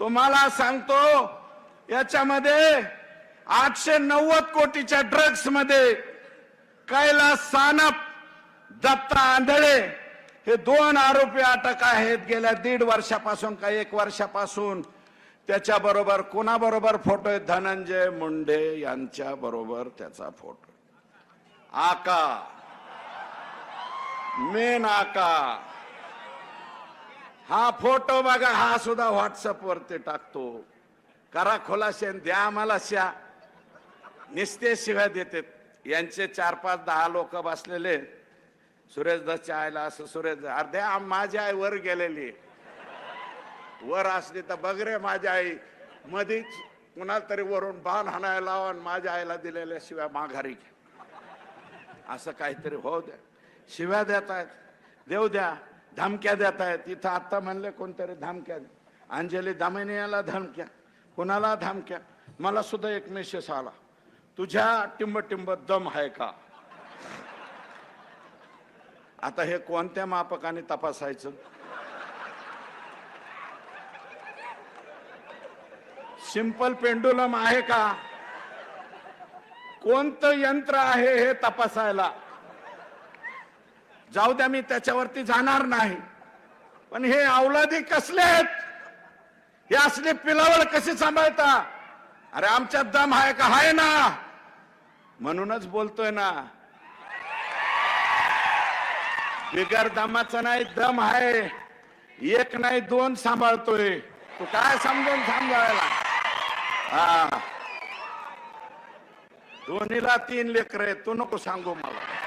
तुम्हाला सांगतो याच्यामध्ये आठशे नव्वद कोटीच्या ड्रग्समध्ये कैलास सानप दत्ता आंधळे हे दोन आरोपी अटक आहेत. गेल्या दीड वर्षापासून का एक वर्षापासून त्याच्याबरोबर कोणाबरोबर फोटो आहे धनंजय मुंडे यांच्या बरोबर त्याचा फोटो आका. मेन आका. हा फोटो बघा हा सुद्धा व्हॉट्सअप वरती टाकतो. करा खुलाशे द्या आम्हाला श्या निस्ते शिव्या देतात. यांचे चार पाच दहा लोक बसलेले. सुरेश दसच्या आईला असं सुरेश अर्ध्या माझी आई वर गेलेली. वर असली तर बघ रे माझी आई. मधीच कुणाला तरी वरून बाण हाणायला आणि माझ्या आईला दिलेल्या शिव्या माघारी घ्या. असं काहीतरी हो द्या. शिव्या देत आहेत देऊ द्या. धमक्या देत आहेत इथं आता म्हणले कोणतरी धमक्या अंजली दामिनी धमक्या कुणाला धमक्या? मला सुद्धा एक मेसेज आला. तुझ्या टिंब टिंब दम आहे का? आता हे कोणत्या मापकाने तपासायचं? सिंपल पेंडुलम आहे का? कोणतं यंत्र आहे हे तपासायला? जाऊ द्या मी त्याच्यावरती जाणार नाही. पण हे अवलादी कसले आहेत? हे असले पिलावळ कशी सांभाळता? अरे आमच्यात दम आहे का? आहे ना. म्हणूनच बोलतोय ना. बिगर दमाचा नाही दम आहे. एक नाही दोन सांभाळतोय. तू काय समजून सांभाळायला? हा. दोन्हीला तीन लेकर आहेत. तू नको सांगू मला.